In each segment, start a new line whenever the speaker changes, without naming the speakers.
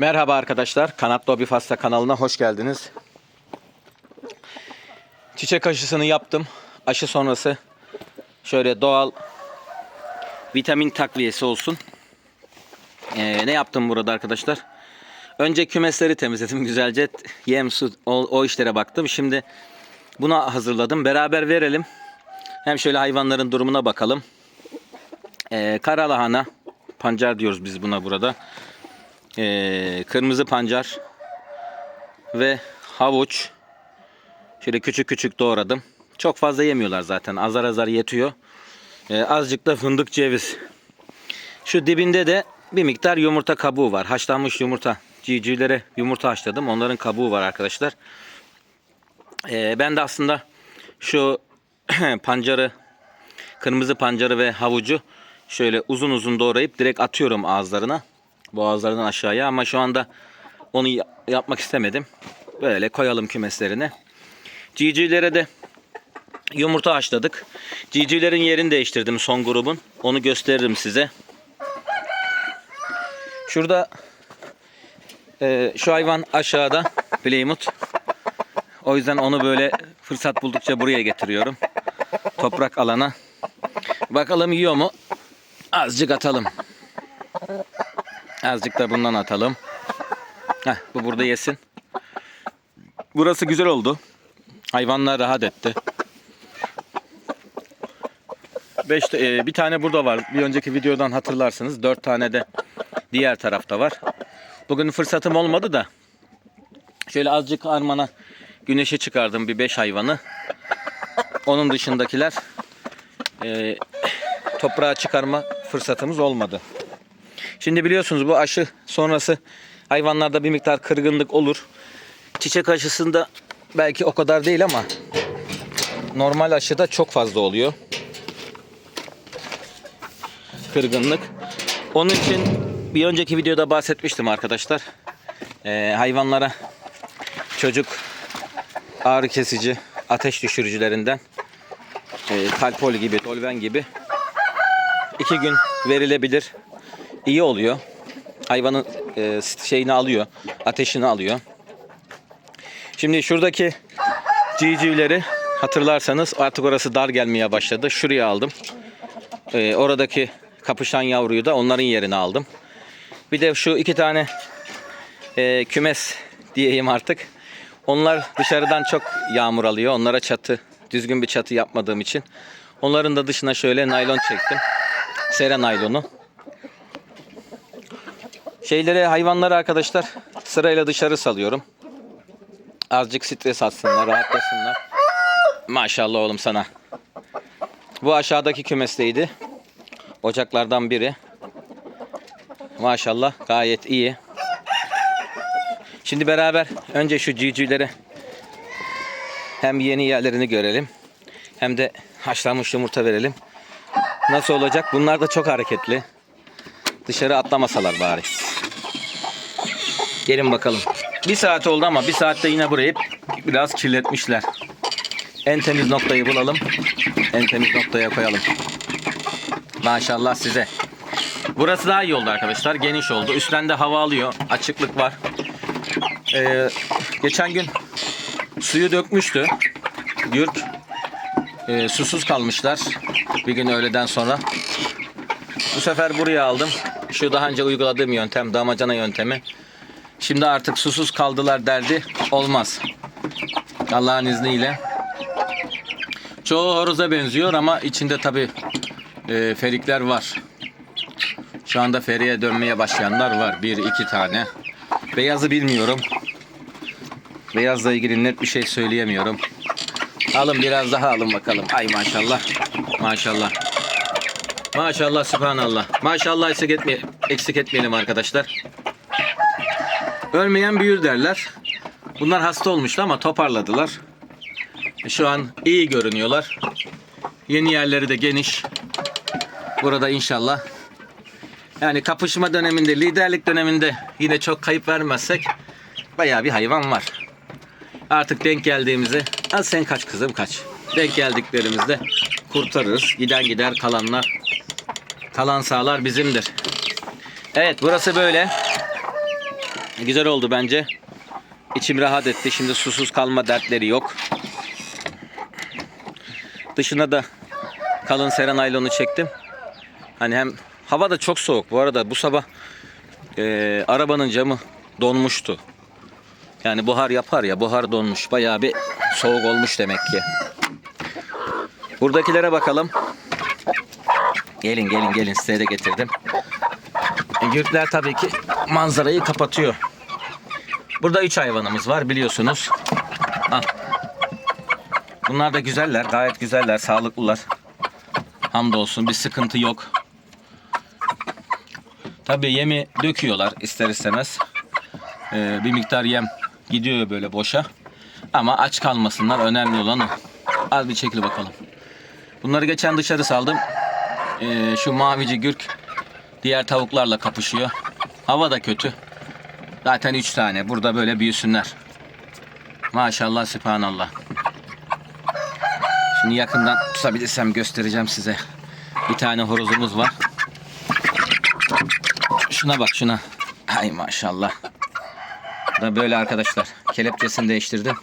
Merhaba arkadaşlar. Kanatlı Hobi kanalına hoş geldiniz. Çiçek aşısını yaptım. Aşı sonrası şöyle doğal vitamin takviyesi olsun. Ee, ne yaptım burada arkadaşlar? Önce kümesleri temizledim güzelce. Yem, su, o, o işlere baktım. Şimdi buna hazırladım. Beraber verelim. Hem şöyle hayvanların durumuna bakalım. Ee, kara lahana, pancar diyoruz biz buna burada. Ee, kırmızı pancar ve havuç. Şöyle küçük küçük doğradım. Çok fazla yemiyorlar zaten. Azar azar yetiyor. Ee, azıcık da fındık ceviz. Şu dibinde de bir miktar yumurta kabuğu var. Haşlanmış yumurta. Civcivlere yumurta haşladım. Onların kabuğu var arkadaşlar. Ee, ben de aslında şu pancarı, kırmızı pancarı ve havucu şöyle uzun uzun doğrayıp direkt atıyorum ağızlarına. Boğazlarından aşağıya ama şu anda onu ya- yapmak istemedim. Böyle koyalım kümeslerine. Civcivlere de yumurta haşladık. Civcivlerin yerini değiştirdim son grubun. Onu gösteririm size. Şurada e, şu hayvan aşağıda Plymouth. O yüzden onu böyle fırsat buldukça buraya getiriyorum. Toprak alana. Bakalım yiyor mu? Azıcık atalım. Azıcık da bundan atalım. Heh, bu burada yesin. Burası güzel oldu. Hayvanlar rahat etti. Beş, e, bir tane burada var. Bir önceki videodan hatırlarsınız. Dört tane de diğer tarafta var. Bugün fırsatım olmadı da. Şöyle azıcık armana güneşe çıkardım bir beş hayvanı. Onun dışındakiler e, toprağa çıkarma fırsatımız olmadı. Şimdi biliyorsunuz bu aşı sonrası hayvanlarda bir miktar kırgınlık olur. Çiçek aşısında belki o kadar değil ama normal aşıda çok fazla oluyor. Kırgınlık. Onun için bir önceki videoda bahsetmiştim arkadaşlar. Ee, hayvanlara çocuk ağrı kesici, ateş düşürücülerinden e, Talpol gibi, Tolven gibi iki gün verilebilir. İyi oluyor. Hayvanın e, şeyini alıyor, ateşini alıyor. Şimdi şuradaki civcivleri hatırlarsanız artık orası dar gelmeye başladı. Şuraya aldım. E, oradaki kapışan yavruyu da onların yerine aldım. Bir de şu iki tane e, kümes diyeyim artık. Onlar dışarıdan çok yağmur alıyor. Onlara çatı, düzgün bir çatı yapmadığım için. Onların da dışına şöyle naylon çektim. Sera naylonu. Şeyleri, hayvanları arkadaşlar sırayla dışarı salıyorum. Azıcık stres atsınlar, rahatlasınlar. Maşallah oğlum sana. Bu aşağıdaki kümesteydi. Ocaklardan biri. Maşallah gayet iyi. Şimdi beraber önce şu civcivlere hem yeni yerlerini görelim hem de haşlanmış yumurta verelim. Nasıl olacak? Bunlar da çok hareketli. Dışarı atlamasalar bari. Gelin bakalım. Bir saat oldu ama bir saatte yine burayı biraz kirletmişler. En temiz noktayı bulalım. En temiz noktaya koyalım. Maşallah size. Burası daha iyi oldu arkadaşlar. Geniş oldu. Üstten de hava alıyor. Açıklık var. Ee, geçen gün suyu dökmüştü. Gürk. Ee, susuz kalmışlar. Bir gün öğleden sonra. Bu sefer buraya aldım. Şu daha önce uyguladığım yöntem, damacana yöntemi. Şimdi artık susuz kaldılar derdi olmaz. Allah'ın izniyle. Çoğu horoza benziyor ama içinde tabi ferikler var. Şu anda feriye dönmeye başlayanlar var. Bir iki tane. Beyazı bilmiyorum. Beyazla ilgili net bir şey söyleyemiyorum. Alın biraz daha alın bakalım. Ay maşallah. Maşallah. Maşallah subhanallah. Maşallah eksik, etmeye, eksik etmeyelim arkadaşlar. Ölmeyen büyür derler. Bunlar hasta olmuştu ama toparladılar. Şu an iyi görünüyorlar. Yeni yerleri de geniş. Burada inşallah. Yani kapışma döneminde, liderlik döneminde yine çok kayıp vermezsek bayağı bir hayvan var. Artık denk geldiğimizde, az sen kaç kızım kaç. Denk geldiklerimizde kurtarırız. Giden gider kalanlar, kalan sağlar bizimdir. Evet burası böyle. Güzel oldu bence. İçim rahat etti. Şimdi susuz kalma dertleri yok. Dışına da kalın seren naylonu çektim. Hani hem hava da çok soğuk. Bu arada bu sabah e, arabanın camı donmuştu. Yani buhar yapar ya buhar donmuş. Bayağı bir soğuk olmuş demek ki. Buradakilere bakalım. Gelin gelin gelin size de getirdim. E, Gürtler tabii ki manzarayı kapatıyor. Burada üç hayvanımız var biliyorsunuz. Al. Bunlar da güzeller. Gayet güzeller. Sağlıklılar. Hamdolsun bir sıkıntı yok. Tabii yemi döküyorlar ister istemez. Ee, bir miktar yem gidiyor böyle boşa. Ama aç kalmasınlar. Önemli olan o. Az bir çekil bakalım. Bunları geçen dışarı saldım. Ee, şu mavici gürk diğer tavuklarla kapışıyor. Hava da kötü. Zaten 3 tane. Burada böyle büyüsünler. Maşallah, sübhanallah. Şimdi yakından tutabilirsem göstereceğim size. Bir tane horozumuz var. Şuna bak şuna. Hay maşallah. Da böyle arkadaşlar. Kelepçesini değiştirdim.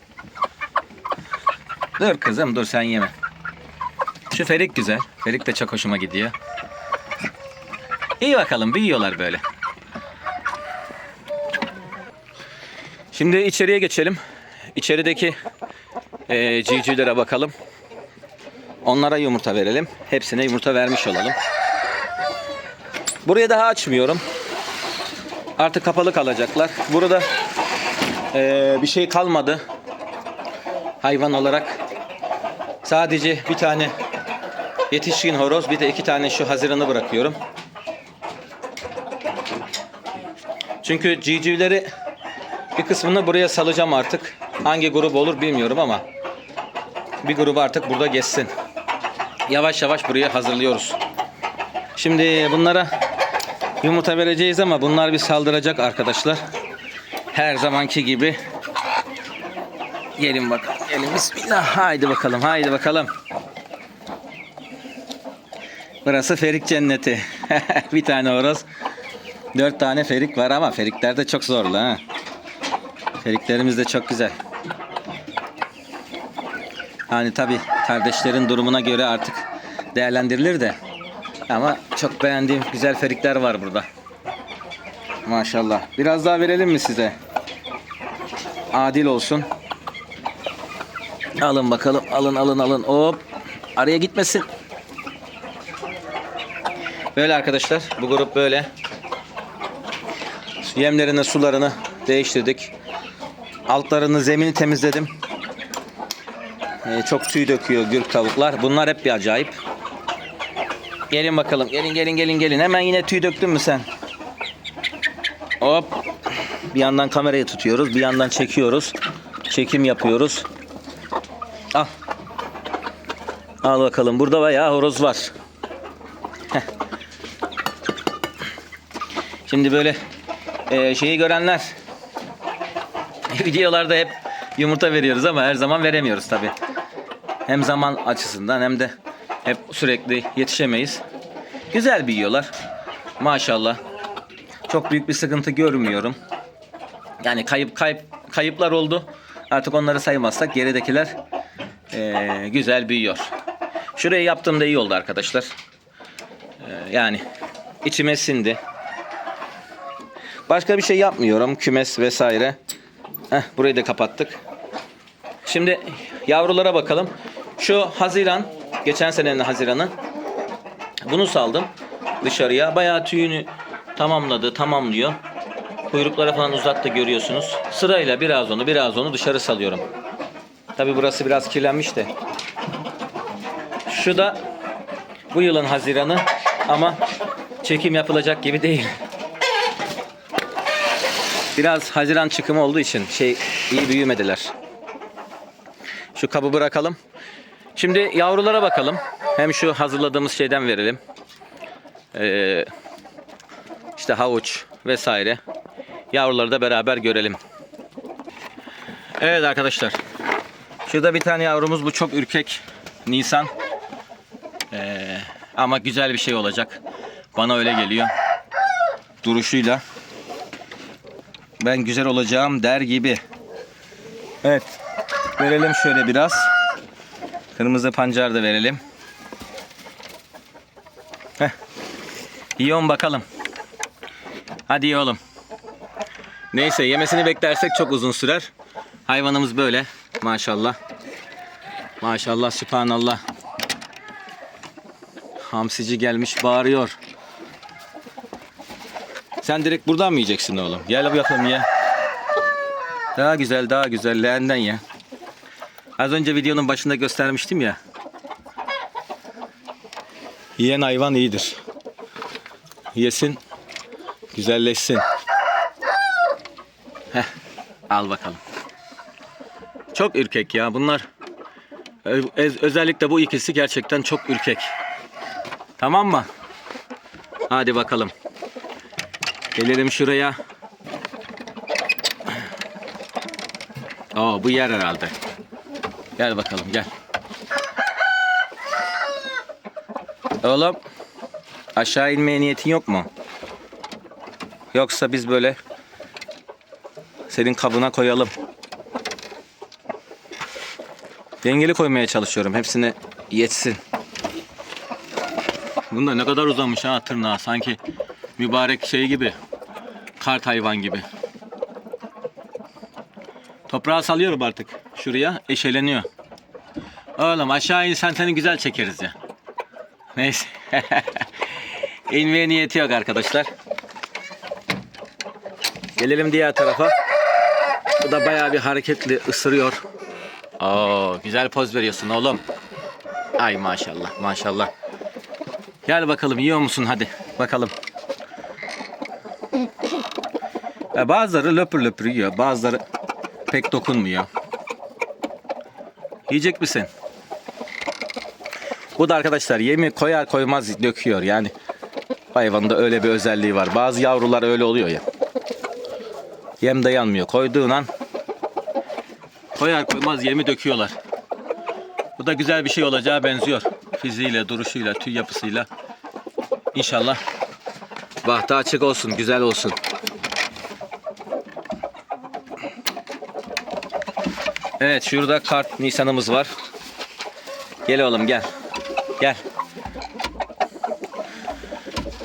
Dur kızım dur sen yeme. Şu ferik güzel. Ferik de çok hoşuma gidiyor. İyi bakalım büyüyorlar böyle. Şimdi içeriye geçelim. İçerideki eee civcivlere bakalım. Onlara yumurta verelim. Hepsine yumurta vermiş olalım. Burayı daha açmıyorum. Artık kapalı kalacaklar. Burada eee, bir şey kalmadı. Hayvan olarak sadece bir tane yetişkin horoz bir de iki tane şu haziranı bırakıyorum. Çünkü civcivleri bir kısmını buraya salacağım artık. Hangi grup olur bilmiyorum ama bir grubu artık burada geçsin. Yavaş yavaş buraya hazırlıyoruz. Şimdi bunlara yumurta vereceğiz ama bunlar bir saldıracak arkadaşlar. Her zamanki gibi. Gelin bakalım. Gelin bismillah. Haydi bakalım. Haydi bakalım. Burası Ferik cenneti. bir tane horoz. Dört tane ferik var ama ferikler de çok zorlu ha. Feriklerimiz de çok güzel. Hani tabi kardeşlerin durumuna göre artık değerlendirilir de. Ama çok beğendiğim güzel ferikler var burada. Maşallah. Biraz daha verelim mi size? Adil olsun. Alın bakalım. Alın alın alın. Hop. Araya gitmesin. Böyle arkadaşlar. Bu grup böyle. Yemlerini, sularını değiştirdik. Altlarını, zemini temizledim. Ee, çok tüy döküyor gürk tavuklar. Bunlar hep bir acayip. Gelin bakalım. Gelin gelin gelin gelin. Hemen yine tüy döktün mü sen? Hop. Bir yandan kamerayı tutuyoruz. Bir yandan çekiyoruz. Çekim yapıyoruz. Al. Al bakalım. Burada bayağı horoz var. Heh. Şimdi böyle e, şeyi görenler videolarda hep yumurta veriyoruz ama her zaman veremiyoruz tabi. Hem zaman açısından hem de hep sürekli yetişemeyiz. Güzel büyüyorlar. Maşallah. Çok büyük bir sıkıntı görmüyorum. Yani kayıp kayıp kayıplar oldu. Artık onları saymazsak geridekiler eee, güzel büyüyor. Şurayı yaptığımda iyi oldu arkadaşlar. Eee, yani içime sindi. Başka bir şey yapmıyorum. Kümes vesaire. Heh, burayı da kapattık. Şimdi yavrulara bakalım. Şu Haziran, geçen senenin Haziran'ı. Bunu saldım dışarıya. Bayağı tüyünü tamamladı, tamamlıyor. Kuyruklara falan uzattı görüyorsunuz. Sırayla biraz onu, biraz onu dışarı salıyorum. Tabi burası biraz kirlenmiş de. Şu da bu yılın Haziran'ı ama çekim yapılacak gibi değil. Biraz Haziran çıkımı olduğu için şey iyi büyümediler. Şu kabı bırakalım. Şimdi yavrulara bakalım. Hem şu hazırladığımız şeyden verelim. Ee, işte havuç vesaire. Yavruları da beraber görelim. Evet arkadaşlar. Şurada bir tane yavrumuz bu çok ürkek. Nisan. Ee, ama güzel bir şey olacak. Bana öyle geliyor. Duruşuyla. Ben güzel olacağım der gibi. Evet. Verelim şöyle biraz. Kırmızı pancar da verelim. Heh. Yiyon bakalım. Hadi iyi oğlum. Neyse yemesini beklersek çok uzun sürer. Hayvanımız böyle. Maşallah. Maşallah sübhanallah. Hamsici gelmiş bağırıyor. Sen direkt buradan mı yiyeceksin oğlum? Gel bakalım ye. Daha güzel daha güzel leğenden ye. Az önce videonun başında göstermiştim ya. Yiyen hayvan iyidir. Yesin, güzelleşsin. Heh, al bakalım. Çok ürkek ya bunlar. Öz- özellikle bu ikisi gerçekten çok ürkek. Tamam mı? Hadi bakalım. Gelelim şuraya. Oo bu yer herhalde. Gel bakalım gel. Oğlum aşağı inmeye niyetin yok mu? Yoksa biz böyle senin kabına koyalım. Dengeli koymaya çalışıyorum. Hepsini yetsin. Bunda ne kadar uzamış ha tırnağı. Sanki mübarek şey gibi. Kart hayvan gibi. Toprağa salıyorum artık. Şuraya eşeleniyor. Oğlum aşağı in sen seni güzel çekeriz ya. Neyse. İnmeye niyeti yok arkadaşlar. Gelelim diğer tarafa. Bu da bayağı bir hareketli ısırıyor. Oo, güzel poz veriyorsun oğlum. Ay maşallah maşallah. Gel bakalım yiyor musun hadi bakalım. Ya bazıları löpür löpür yiyor. Bazıları pek dokunmuyor. Yiyecek misin? Bu da arkadaşlar yemi koyar koymaz döküyor yani. Hayvanda öyle bir özelliği var. Bazı yavrular öyle oluyor ya. Yem dayanmıyor. Koyduğun an koyar koymaz yemi döküyorlar. Bu da güzel bir şey olacağı benziyor. Fiziğiyle, duruşuyla, tüy yapısıyla. İnşallah bahtı açık olsun, güzel olsun. Evet şurada kart nisanımız var. Gel oğlum gel. Gel.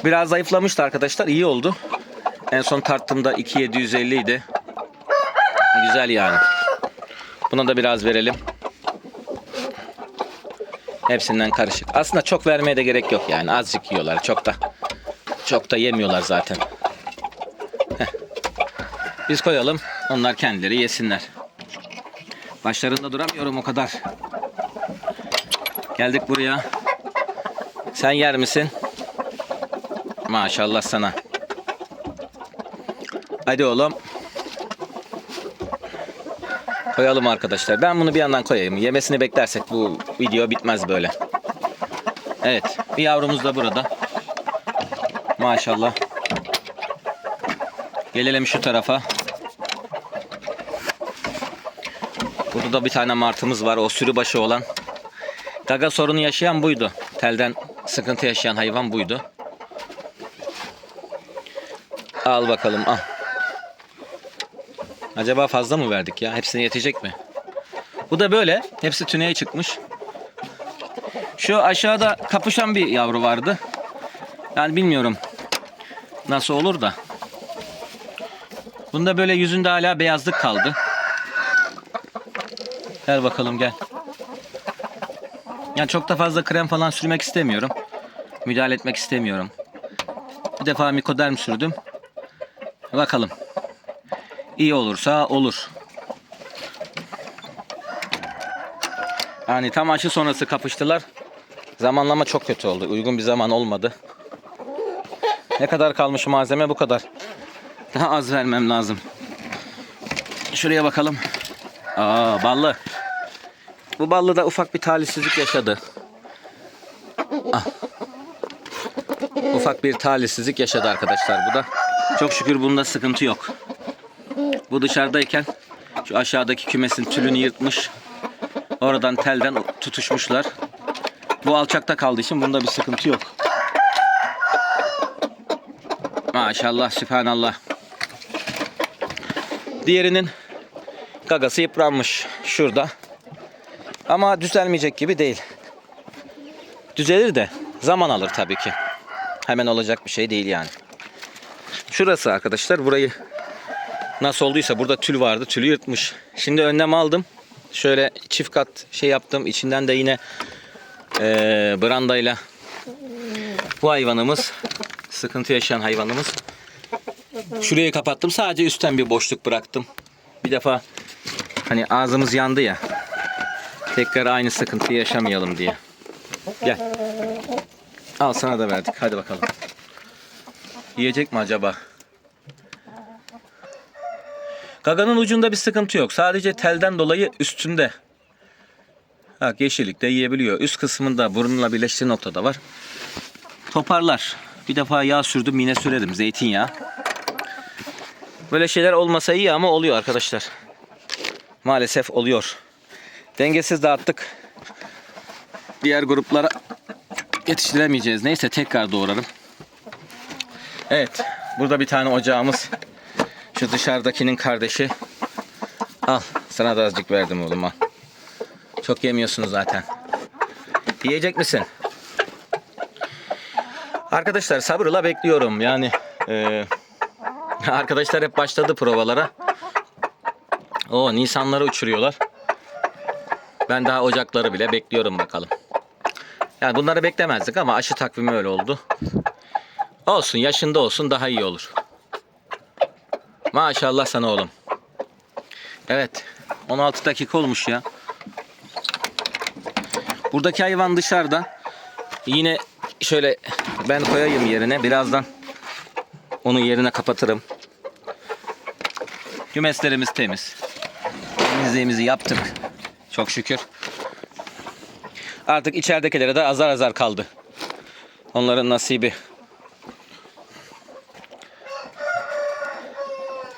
Biraz zayıflamıştı arkadaşlar. iyi oldu. En son tarttığımda 2750 idi. Güzel yani. Buna da biraz verelim. Hepsinden karışık. Aslında çok vermeye de gerek yok yani. Azıcık yiyorlar. Çok da çok da yemiyorlar zaten. Heh. Biz koyalım. Onlar kendileri yesinler. Başlarında duramıyorum o kadar. Geldik buraya. Sen yer misin? Maşallah sana. Hadi oğlum. Koyalım arkadaşlar. Ben bunu bir yandan koyayım. Yemesini beklersek bu video bitmez böyle. Evet. Bir yavrumuz da burada. Maşallah. Gelelim şu tarafa. Burada da bir tane martımız var. O sürü başı olan. Gaga sorunu yaşayan buydu. Telden sıkıntı yaşayan hayvan buydu. Al bakalım al. Acaba fazla mı verdik ya? Hepsine yetecek mi? Bu da böyle. Hepsi tüneye çıkmış. Şu aşağıda kapışan bir yavru vardı. Yani bilmiyorum nasıl olur da. Bunda böyle yüzünde hala beyazlık kaldı. Gel bakalım gel. Yani çok da fazla krem falan sürmek istemiyorum. Müdahale etmek istemiyorum. Bir defa mikoderm sürdüm. Bakalım. İyi olursa olur. Yani tam aşı sonrası kapıştılar. Zamanlama çok kötü oldu. Uygun bir zaman olmadı. Ne kadar kalmış malzeme bu kadar. Daha az vermem lazım. Şuraya bakalım. Aa ballı. Bu ballı da ufak bir talihsizlik yaşadı. Ah. Ufak bir talihsizlik yaşadı arkadaşlar bu da. Çok şükür bunda sıkıntı yok. Bu dışarıdayken şu aşağıdaki kümesin tülünü yırtmış. Oradan telden tutuşmuşlar. Bu alçakta kaldığı için bunda bir sıkıntı yok. Maşallah, sübhanallah. Diğerinin gagası yıpranmış şurada. Ama düzelmeyecek gibi değil. Düzelir de zaman alır tabii ki. Hemen olacak bir şey değil yani. Şurası arkadaşlar burayı nasıl olduysa burada tül vardı. Tülü yırtmış. Şimdi önlem aldım. Şöyle çift kat şey yaptım. İçinden de yine eee brandayla bu hayvanımız sıkıntı yaşayan hayvanımız. Şurayı kapattım. Sadece üstten bir boşluk bıraktım. Bir defa hani ağzımız yandı ya. Tekrar aynı sıkıntıyı yaşamayalım diye. Gel. Al sana da verdik. Hadi bakalım. Yiyecek mi acaba? Gaganın ucunda bir sıkıntı yok. Sadece telden dolayı üstünde. Bak yeşillikte yiyebiliyor. Üst kısmında burnunla birleştiği noktada var. Toparlar. Bir defa yağ sürdüm yine sürerim. Zeytinyağı. Böyle şeyler olmasa iyi ama oluyor arkadaşlar. Maalesef oluyor. Dengesiz dağıttık. Diğer gruplara yetiştiremeyeceğiz. Neyse tekrar doğrarım. Evet. Burada bir tane ocağımız. Şu dışarıdakinin kardeşi. Al. Sana da azıcık verdim oğlum al. Çok yemiyorsun zaten. Yiyecek misin? Arkadaşlar sabırla bekliyorum. Yani e, arkadaşlar hep başladı provalara. O Nisanları uçuruyorlar. Ben daha Ocakları bile bekliyorum bakalım. Yani bunları beklemezdik ama aşı takvimi öyle oldu. Olsun yaşında olsun daha iyi olur. Maşallah sana oğlum. Evet 16 dakika olmuş ya. Buradaki hayvan dışarıda. Yine şöyle ben koyayım yerine. Birazdan onu yerine kapatırım. Kümeslerimiz temiz. Temizliğimizi yaptık. Çok şükür. Artık içeridekilere de azar azar kaldı. Onların nasibi.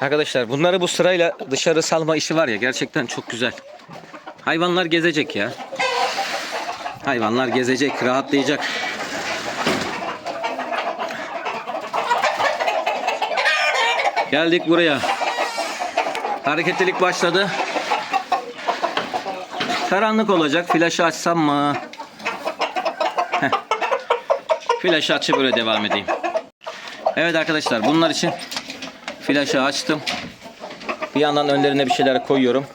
Arkadaşlar bunları bu sırayla dışarı salma işi var ya gerçekten çok güzel. Hayvanlar gezecek ya. Hayvanlar gezecek, rahatlayacak. Geldik buraya. Hareketlilik başladı. Karanlık olacak. Flaşı açsam mı? Heh. Flaşı açıp böyle devam edeyim. Evet arkadaşlar bunlar için flaşı açtım. Bir yandan önlerine bir şeyler koyuyorum.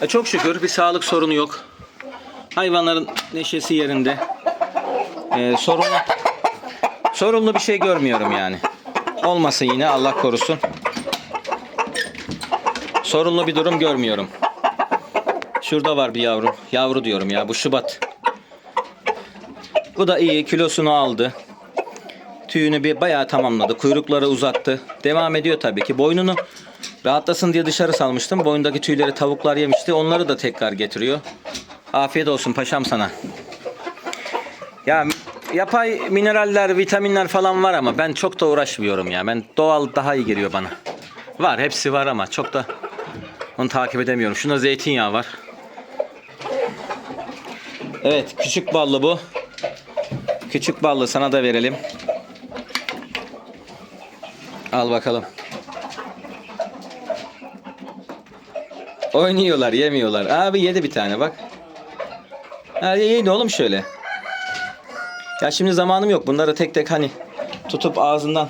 E çok şükür bir sağlık sorunu yok. Hayvanların neşesi yerinde. E, sorun sorunlu bir şey görmüyorum yani. Olmasın yine Allah korusun. Sorunlu bir durum görmüyorum. Şurada var bir yavru. Yavru diyorum ya bu Şubat. Bu da iyi kilosunu aldı. Tüyünü bir bayağı tamamladı. Kuyrukları uzattı. Devam ediyor tabii ki. Boynunu rahatlasın diye dışarı salmıştım. Boyundaki tüyleri tavuklar yemişti. Onları da tekrar getiriyor. Afiyet olsun paşam sana. Ya yapay mineraller, vitaminler falan var ama ben çok da uğraşmıyorum ya. Ben doğal daha iyi geliyor bana. Var hepsi var ama çok da onu takip edemiyorum. Şunda zeytinyağı var. Evet küçük ballı bu. Küçük ballı sana da verelim. Al bakalım. Oynuyorlar, yemiyorlar. Abi yedi bir tane bak. Ha yedi oğlum şöyle. Ya şimdi zamanım yok. Bunları tek tek hani tutup ağzından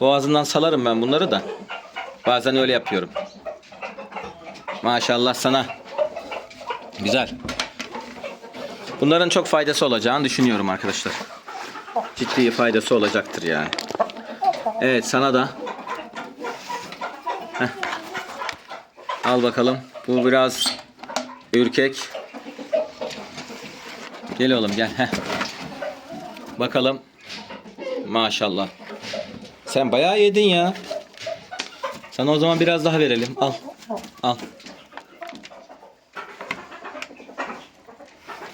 boğazından salarım ben bunları da. Bazen öyle yapıyorum. Maşallah sana. Güzel. Bunların çok faydası olacağını düşünüyorum arkadaşlar. Ciddi faydası olacaktır yani. Evet sana da. Heh. Al bakalım. Bu biraz ürkek. Gel oğlum gel. Heh. Bakalım. Maşallah. Sen bayağı yedin ya. Sana o zaman biraz daha verelim. Al. Al.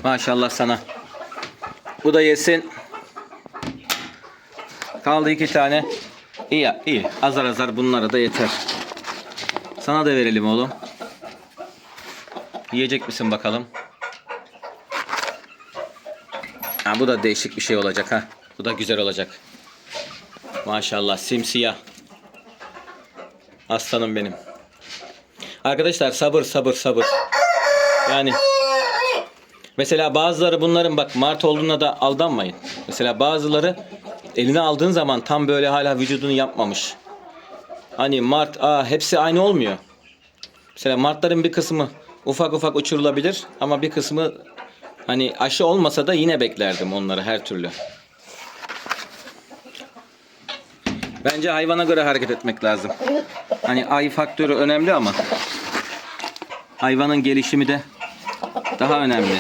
Maşallah sana. Bu da yesin. Kaldı iki tane. İyi iyi. Azar azar bunlara da yeter. Sana da verelim oğlum. Yiyecek misin bakalım? Ha, bu da değişik bir şey olacak ha. Bu da güzel olacak. Maşallah simsiyah. Aslanım benim. Arkadaşlar sabır sabır sabır. Yani mesela bazıları bunların bak Mart olduğuna da aldanmayın. Mesela bazıları eline aldığın zaman tam böyle hala vücudunu yapmamış. Hani Mart aa hepsi aynı olmuyor. Mesela Martların bir kısmı ufak ufak uçurulabilir ama bir kısmı hani aşı olmasa da yine beklerdim onları her türlü. Bence hayvana göre hareket etmek lazım. Hani ay faktörü önemli ama hayvanın gelişimi de daha önemli.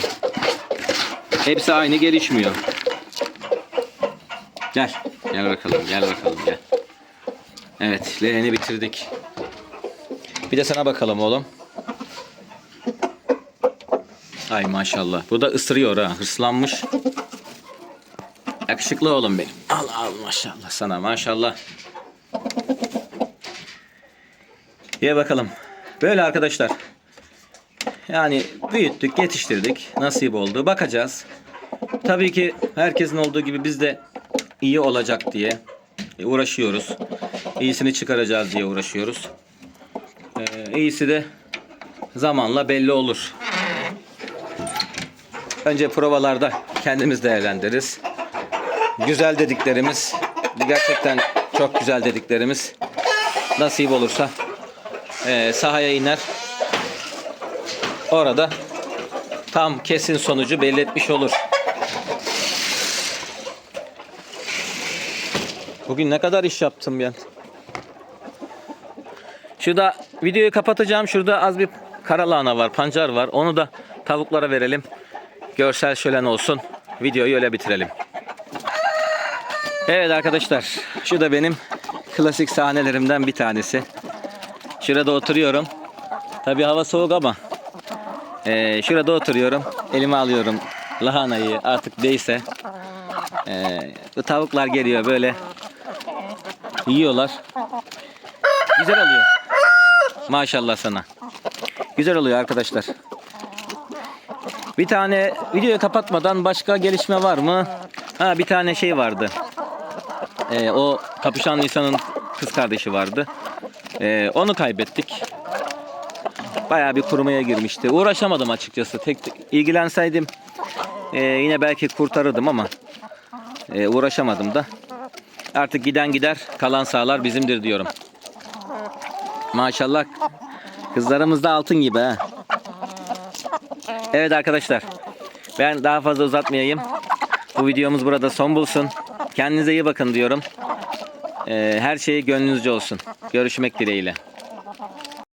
Hepsi aynı gelişmiyor. Gel. Gel bakalım. Gel bakalım. Gel. Evet. Leğeni bitirdik. Bir de sana bakalım oğlum. Ay maşallah. Bu da ısırıyor ha. Hırslanmış. Yakışıklı oğlum benim. Al al maşallah sana maşallah. Ye bakalım. Böyle arkadaşlar. Yani büyüttük, yetiştirdik. Nasip oldu. Bakacağız. Tabii ki herkesin olduğu gibi biz de iyi olacak diye uğraşıyoruz. İyisini çıkaracağız diye uğraşıyoruz. Ee, iyisi de zamanla belli olur. Önce provalarda kendimiz değerlendiririz. Güzel dediklerimiz, gerçekten çok güzel dediklerimiz nasip olursa eee, sahaya iner. Orada tam kesin sonucu belli etmiş olur. Bugün ne kadar iş yaptım ben. Şurada videoyu kapatacağım. Şurada az bir karalahana var, pancar var. Onu da tavuklara verelim. Görsel şölen olsun. Videoyu öyle bitirelim. Evet arkadaşlar. Şu da benim klasik sahnelerimden bir tanesi. Şurada oturuyorum. Tabi hava soğuk ama. Ee, şurada oturuyorum. Elime alıyorum lahanayı artık neyse. Ee, bu tavuklar geliyor böyle. Yiyorlar. Güzel oluyor. Maşallah sana. Güzel oluyor arkadaşlar. Bir tane videoyu kapatmadan başka gelişme var mı? Ha bir tane şey vardı. Ee, o kapışan Nisan'ın kız kardeşi vardı. Ee, onu kaybettik. Bayağı bir kurumaya girmişti. Uğraşamadım açıkçası. Tek ilgilenseydim ee, yine belki kurtarırdım ama ee, uğraşamadım da. Artık giden gider, kalan sağlar bizimdir diyorum. Maşallah kızlarımız da altın gibi ha. Evet arkadaşlar. Ben daha fazla uzatmayayım. Bu videomuz burada son bulsun. Kendinize iyi bakın diyorum. Ee, her şey gönlünüzce olsun. Görüşmek dileğiyle.